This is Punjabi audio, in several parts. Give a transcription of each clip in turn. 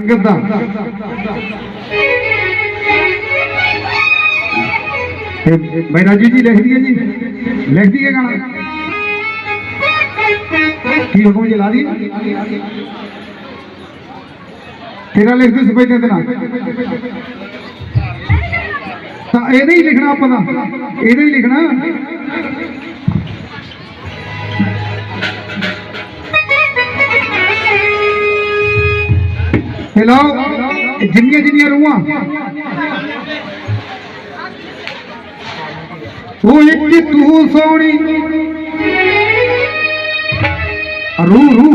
ਸੰਗਤ। ਦਾ ਤੇ ਬਈ ਜੀ ਲਿਖ ਦਈਏ ਜੀ। ਲਿਖ ਦਈਏ ਗਾਣਾ। ਕੀ ਹੁਕਮ ਜੀ ਲਾ ਦੀ? ਤੇਰਾ ਲਿਖ ਦੇ ਸਫ਼ਾਈ ਦੇ ਦੇਣਾ ਤਾਂ ਇਹਦੇ ਹੀ ਲਿਖਣਾ ਆਪਾਂ ਦਾ ਇਹਦੇ ਹੀ ਲਿਖਣਾ। ਤੇ ਲਓ ਜਿੰਨੀਆਂ ਜਿੰਨੀਆਂ ਰੂਹਾਂ ਉਹ ਇੱਕ ਤੂੰ ਸੋਹਣੀ ਰੂ ਰੂ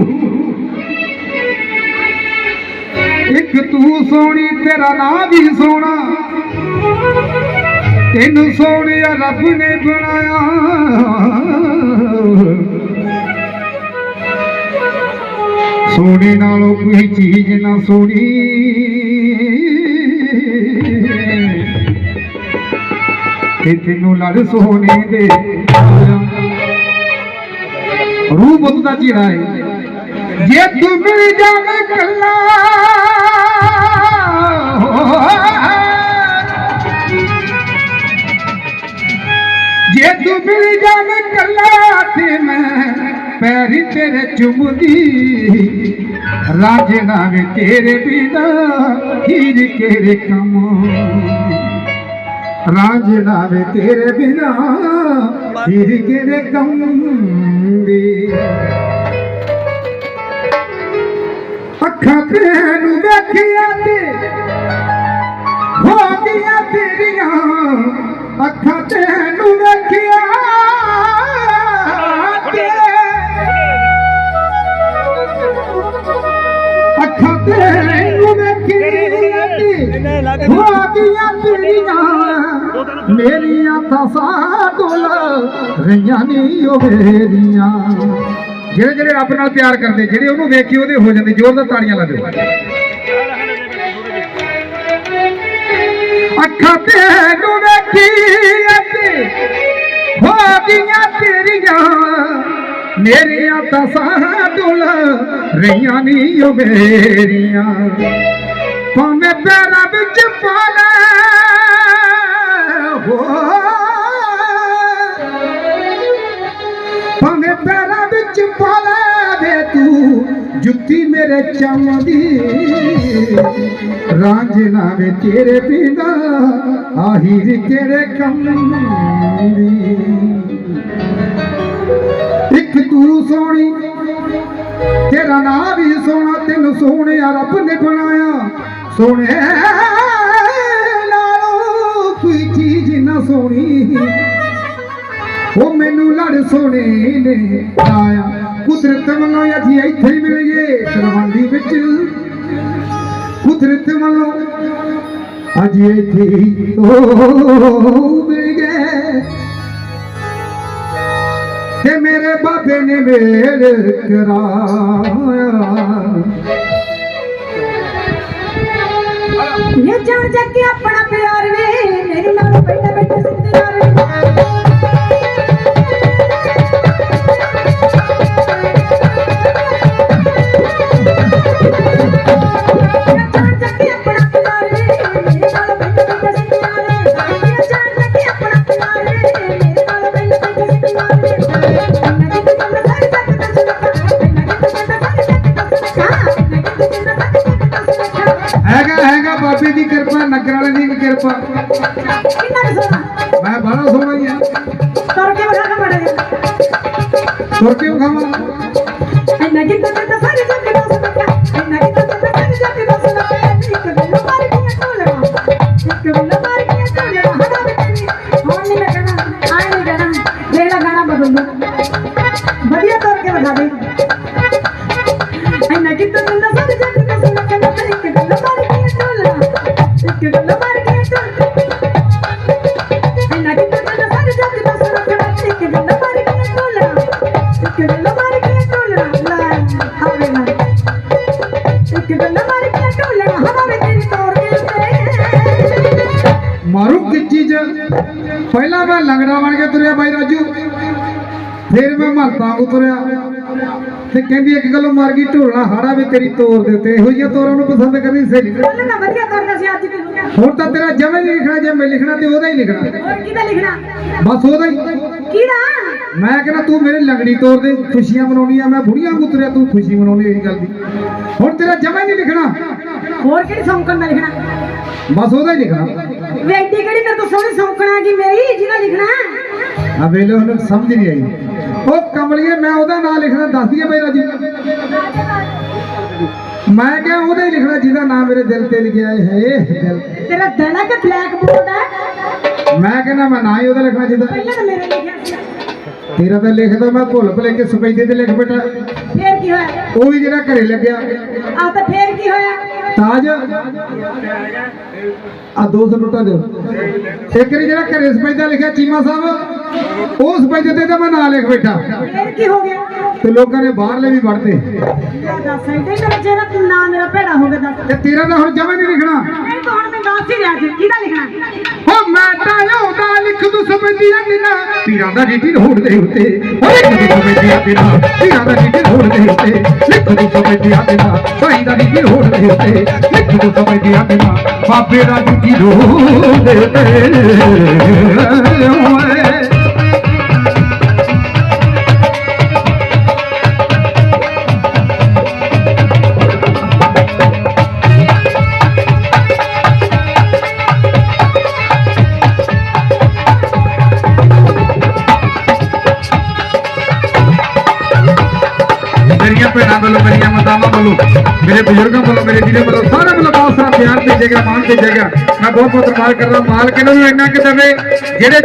ਇੱਕ ਤੂੰ ਸੋਹਣੀ ਤੇਰਾ ਨਾਂ ਵੀ ਸੋਹਣਾ ਤੈਨੂੰ ਸੋਹਣਿਆ ਰੱਬ ਨੇ ਬਣਾਇਆ ਸੋਨੇ ਨਾਲੋਂ ਕੋਈ ਚੀਜ਼ ਨਾ ਸੋਣੀ ਤੇ ਤੈਨੂੰ ਲੜ ਸੋਨੇ ਦੇ ਰੂਹ ਬੁੱਧ ਦਾ ਚਿਹਰਾ ਹੈ। ਜੇ ਤੂੰ ਮਿਲ ਜਾਵੇਂ ਕੱਲਾ ਜੇ ਤੂੰ ਮਿਲ ਜਾਵੇਂ ਪੈਰੀ ਤੇਰੇ ਚੁੰਮਦੀ, ਰਾਜੇ ਨਾਵੇਂ ਤੇਰੇ ਬਿਨਾ ਹੀਰ ਕੇਰੇ ਕੰਮ। ਰਾਜੇ ਨਾਵੇਂ ਤੇਰੇ ਬਿਨਾ ਹੀਰ ਕੇਰੇ ਕੰਮ ਦੀ ਅੱਖਾਂ ਤੈਨੂੰ ਵੇਖਿਆ ਤੇ ਹੋ ਗਈਆਂ ਤੇਰੀਆਂ, ਅੱਖਾਂ ਤੈਨੂੰ ਵੇਖਿਆ ਤੇ ਹੋ ਮੇਰੀਆਂ ਤਾਂ ਸਾਡੋਲ ਰਈਆਂ ਨਹੀਂ ਉਹ ਮੇਰੀਆਂ। ਜਿਹੜੇ ਜਿਹੜੇ ਰੱਬ ਨਾਲ ਪਿਆਰ ਕਰਦੇ, ਜਿਹੜੇ ਉਹਨੂੰ ਵੇਖੀ ਉਹਦੇ ਹੋ ਜਾਂਦੇ ਜ਼ੋਰਦਾਰ ਤਾੜੀਆਂ ਲਾ ਦਿਓ। ਅੱਖਾਂ ਤੈਨੂੰ ਵੇਖੀ ਅਤੇ ਹੋ ਗਈਆਂ ਤੇਰੀਆਂ, ਮੇਰੀਆਂ ਤਾਂ ਸਾਡੁਲ ਰਈਆਂ ਨਹੀਂ ਉਹ ਮੇਰੀਆਂ। ਭਾਵੇਂ ਪੈਰਾਂ ਵਿੱਚ ਪਾ ਲੈ ਹੋ। ਭਾਵੇਂ ਪੈਰਾਂ ਵਿੱਚ ਪਾ ਵੇ ਤੂੰ, ਜੁੱਤੀ ਮੇਰੇ ਚੰਮ ਦੀ। ਰਾਂਝਣਾ ਵੇ ਤੇਰੇ ਬਿਨਾ, ਆਹੀ ਤੇਰੇ ਕੰਮ ਦੀ। ਇੱਕ ਤੂੰ ਸੋਹਣੀ, ਤੇਰਾ ਨਾਂ ਵੀ ਸੋਹਣਾ, ਤੈਨੂੰ ਸੋਹਣਿਆ ਰੱਬ ਨੇ ਸੋਹਣੇ ਨਾਲੋਂ ਕੋਈ ਚੀਜ਼ ਨਾ ਸੋਹਣੀ। ਉਹ ਮੈਨੂੰ ਲੜ ਸੋਹਣੇ ਨੇ ਆਇਆ। ਕੁਦਰਤ ਵੱਲੋਂ ਅਸੀਂ ਇੱਥੇ ਹੀ ਮਿਲ ਗਏ ਸਰਵੰਦੀ ਵਿੱਚ। ਕੁਦਰਤ ਵੱਲੋਂ ਅੱਜ ਇੱਥੇ ਹੀ ਉਹ ਮਿਲ ਗਏ। ਤੇ ਮੇਰੇ ਬਾਬੇ ਨੇ ਮੇਲ ਕਰਾਇਆ। ਇਹ ਜਾਣ ਜਾ ਕੇ ਆਪਣਾ ਪਿਆਰ ਵੇ। ਮੇਰੇ ਨਾਲ ਬੈਠਾ ਬੈਠਾ ਸਿੰਦਰਾਰ ਵੇ ਕਿੰਨਾ ਕੁ ਸੋਹਣਾ ਮੈਂ ਬੜਾ ਸੋਹਣਾ ਹੀ ਆ। ਤੁਰ ਕੇ ਵਿਖਾ ਕੇ ਮੜਾ ਤੁਰ ਕੇ ਖਾਵਾਂ ਇੰਨਾ ਕਿ ਤੂੰ ਤਾਂ ਸਾਰੇ ਜੱਟ ਦਾ ਸੁਣਦਾ ਇੰਨਾ ਕਿ ਤੂੰ ਤਾਂ ਸਾਰੇ ਜੱਟ ਦਾ ਸੁਣਦਾ ਇੱਕ ਗੱਲ ਮਾਰ ਕੇ ਢੋਲਣਾ ਇੱਕ ਗੱਲ ਮਾਰ ਕੇ ਢੋਲਣਾ ਹਦਾ ਬੇਟੀ ਹੁਣ ਨਹੀਂ ਲੱਗਣਾ ਆਏ ਨਹੀਂ ਜਾਣਾ ਜਿਹੜਾ ਗਾਣਾ ਬਦਲ। ਦੋ ਵਧੀਆ ਤੁਰ ਕੇ ਵਿਖਾ ਦੇ। ਇੰਨਾ ਕਿ ਤੂੰ ਤਾਂ ਸਾਰੇ ਜੱਟ ਦਾ ਸੁਣਦਾ ਇੱਕ ਗੱਲ ਮਾਰ ਕੇ ਢੋਲਣਾ ਇੱਕ ਗੱਲ ਮਾਰ ਇੱਕ ਗੱਲ ਮਾਰ ਕੇ ਢੋਲਣਾ ਹਵਾ ਵਿੱਚ ਤੇਰੀ ਤੋੜ ਮਾਰੂ ਕੀ ਚੀਜ਼ ਪਹਿਲਾਂ ਮੈਂ ਲੰਗੜਾ ਬਣ ਕੇ ਤੁਰਿਆ ਬਾਈ ਰਾਜੂ। ਫਿਰ ਮੈਂ ਮਹਲਤਾ ਉਤਰਿਆ ਤੇ ਕਹਿੰਦੀ ਇੱਕ ਗੱਲੋਂ ਮਰ ਗਈ ਢੋਲਣਾ ਹਾੜਾ ਵੀ ਤੇਰੀ ਤੋਰ ਦੇ ਉੱਤੇ। ਇਹੋ ਜਿਹੀਆਂ ਤੋਰਾਂ ਨੂੰ ਪਸੰਦ ਕਰਨੀ ਸਹੀ ਬੋਲਣ ਤਾਂ ਵਧੀਆ ਕਰਦਾ ਸੀ ਅੱਜ ਵੀ ਹੁਣ ਤਾਂ ਤੇਰਾ ਜਮੇ ਨਹੀਂ ਲਿਖਣਾ ਜੇ ਮੈਂ ਲਿਖਣਾ ਤੇ ਉਹਦਾ ਹੀ ਲਿਖਣਾ। ਹੋਰ ਕਿਹਦਾ ਲਿਖਣਾ? ਬਸ ਉਹਦਾ ਹੀ। ਮੈਂ ਕਹਿੰਦਾ ਤੂੰ ਮੇਰੇ ਲੰਗੜੀ ਤੋਰ ਦੇ ਖੁਸ਼ੀਆਂ ਮਨਾਉਣੀਆਂ ਮੈਂ ਬੁੜੀਆਂ ਵਾਂਗੂ ਤੁਰਿਆ ਤੂੰ ਖੁਸ਼ੀ ਮਨਾਉਣੀ ਇਹੀ ਗੱਲ ਦੀ। ਹੁਣ ਤੇਰਾ ਜਮਾ ਨਹੀਂ ਲਿਖਣਾ। ਹੋਰ ਕਿਹੜੀ ਸੌਂਕਣ ਦਾ ਲਿਖਣਾ? ਬਸ ਉਹਦਾ ਹੀ ਲਿਖਣਾ। ਵੇ ਐਡੀ ਕਿਹੜੀ ਮੇਰੇ ਤੋਂ ਸੋਹਣੀ ਸੌਂਕਣ ਗਈ ਮੇਰੀ ਜਿਹਦਾ ਲਿਖਣਾ। ਆ ਵੇਲੇ ਉਹਨੂੰ ਸਮਝ ਨਹੀਂ ਆਈ। ਉਹ ਕਮਲੀਏ ਮੈਂ ਉਹਦਾ ਨਾਂ ਲਿਖਣਾ ਦੱਸ ਦਈਏ ਬਈ ਰਾਜੀ। ਮੈਂ ਕਿਹਾ ਉਹਦਾ ਹੀ ਲਿਖਣਾ ਜਿਹਦਾ ਨਾਮ ਮੇਰੇ ਦਿਲ ਤੇ ਲਿਖਿਆ ਹੈ। ਦਿਲ। ਤੇਰਾ ਦਿਲ ਹੈ ਕਿ ਬਲੈਕ ਬੋਰਡ ਹੈ ਮੈਂ ਕਹਿੰਦਾ ਮੈਂ ਨਾ ਹੀ ਉਹਦਾ ਲਿਖਣਾ ਜਿਹਦਾ। ਪਹਿਲਾਂ ਤਾਂ ਮੇਰੇ ਲਿਖਿਆ ਸੀ ਤੇਰਾ ਤਾਂ ਲਿਖਦਾ ਮੈਂ ਭੁੱਲ ਭੁਲੇ ਕੇ ਸਪੈਦੇ ਤੇ ਲਿਖ ਬੈਠਾ। ਫੇਰ ਕੀ ਹੋਇਆ? ਉਹ ਵੀ ਜਿਹੜਾ ਘਰੇ ਲੱਗਿਆ। ਆ ਤਾਂ ਫੇਰ ਕੀ ਹੋਇਆ? ਤਾਜ ਆ ਦੋ ਸੌ ਨੋਟਾਂ ਦਿਓ। ਇੱਕ ਜਿਹੜਾ ਘਰੇ ਸਪੈਦਾ ਲਿਖਿਆ ਚੀਮਾ ਸਾਹਿਬ। ਉਹ ਸਪੈਦੇ ਤੇ ਤਾਂ ਮੈਂ ਨਾਂ ਲਿਖ ਬੈਠਾ। ਫੇਰ ਕੀ ਹੋ ਗਿਆ? ਤੇ ਲੋਕਾਂ ਨੇ ਬਾਹਰਲੇ ਵੀ ਵੜਦੇ ਦੱਸ ਐਡੇ ਮੇਰੇ ਜਿਹੜਾ ਨਾਮ ਮੇਰਾ ਭੈੜਾ ਹੋ ਗਿਆ ਦੱਸ। ਤੇ ਤੇਰਾ ਤਾਂ ਹੁਣ ਜਮਾ ਨਹੀਂ ਲਿਖਣਾ। ਨਹੀਂ ਤਾਂ ਹੁਣ ਮੈਂ ਦੱਸ ਹੀ ਰਿਹਾ ਸੀ ਕਿਹਦਾ ਲਿਖਣਾ ਹੋ? ਮੈਂ ਤਾਂ ਉਹਦਾ ਲਿਖ ਦੂ ਸਪੈਦੀਆਂ ਦਿਨਾ ਪੀਰਾਂ ਦਾ ਡੀਟੀ ਰੋਡ ਦੇ ਉੱਤੇ। ਓ ਲਿਖ ਦੂ ਸਪੈਦੀਆਂ ਦਿਨਾ ਪੀਰਾਂ ਦਾ ਡੀਟੀ ਰੋਡ ਦੇ ਉੱਤੇ। ਲਿਖ ਦੂ ਸਪੈਦੀਆਂ ਦਿਨਾ ਸਾਈਂ ਦਾ ਡੀਟੀ ਰੋਡ ਦੇ ਉੱਤੇ। ਲਿਖ ਦੂ ਸਪੈਦੀਆਂ ਦਿਨਾ ਬਾਬੇ ਦਾ ਡੀਟੀ ਰੋਡ ਦੇ ਉੱਤੇ। ਓਏ ਮੇਰੀਆਂ ਭੈਣਾਂ ਵੱਲੋਂ, ਮੇਰੀਆਂ ਮਾਤਾਵਾਂ ਵੱਲੋਂ, ਮੇਰੇ ਬਜ਼ੁਰਗਾਂ ਵੱਲੋਂ, ਮੇਰੇ ਵੀਰੇ ਵੱਲੋਂ, ਸਾਰਿਆਂ ਵੱਲੋਂ ਬਹੁਤ ਸਾਰਾ ਪਿਆਰ ਭੇਜੇਗਾ ਮਾਣ ਭੇਜੇਗਾ ਮੈਂ ਬਹੁਤ ਬਹੁਤ ਧੰਨਵਾਦ ਕਰਦਾ, ਮਾਲਕ ਇਹਨਾਂ ਨੂੰ ਇੰਨਾ ਕਿ ਦੇਵੇ, ਜਿਹੜੇ